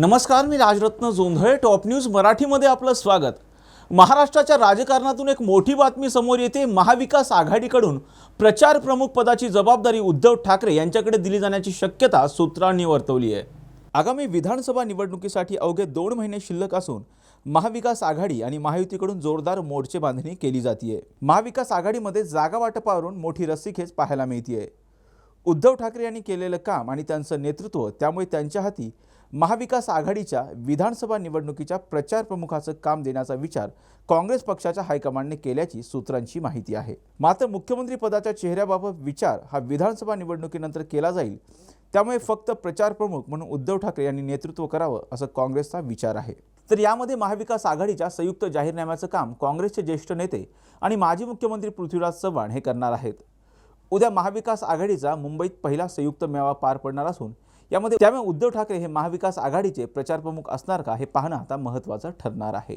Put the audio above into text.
नमस्कार मी Rajratna Jondhale top news मराठीमध्ये आपलं स्वागत. महाराष्ट्राच्या राजकारणातून एक मोठी बातमी समोर येते महाविकास आघाडीकडून. प्रचार प्रमुख पदाची जबाबदारी उद्धव ठाकरे यांच्याकडे दिली जाण्याची शक्यता सूत्रांनी वर्तवली आहे. आगामी विधानसभा निवडणुकीसाठी अवघे दोन महिने शिल्लक असून महाविकास आघाडी आणि महायुतीकडून जोरदार मोर्चे बांधणी केली जाते महाविकास आघाडीमध्ये जागा वाटपावरून मोठी रस्सीखेच पाहायला मिळते उद्धव ठाकरे यांनी केलेलं काम आणि त्यांचं नेतृत्व त्यामुळे त्यांच्या हाती महाविकास आघाडीच्या विधानसभा निवडणुकीच्या प्रचार प्रमुखाचं काम देण्याचा विचार काँग्रेस पक्षाच्या हायकमांडने केल्याची सूत्रांची माहिती आहे. मात्र मुख्यमंत्री पदाच्या चेहऱ्याबाबत विचार हा विधानसभा निवडणुकीनंतर केला जाईल त्यामुळे फक्त प्रचार प्रमुख म्हणून उद्धव ठाकरे यांनी नेतृत्व करावं असं काँग्रेसचा विचार आहे. तर यामध्ये महाविकास आघाडीच्या संयुक्त जाहीरनाम्याचं काम काँग्रेसचे ज्येष्ठ नेते आणि माजी मुख्यमंत्री पृथ्वीराज चव्हाण हे करणार आहेत. उद्या महाविकास आघाडीचा मुंबईत पहिला संयुक्त मेळावा पार पडणार असून यामध्ये त्यामुळे उद्धव ठाकरे हे महाविकास आघाडीचे प्रचार प्रमुख असणार का हे पाहणं आता महत्त्वाचं ठरणार आहे.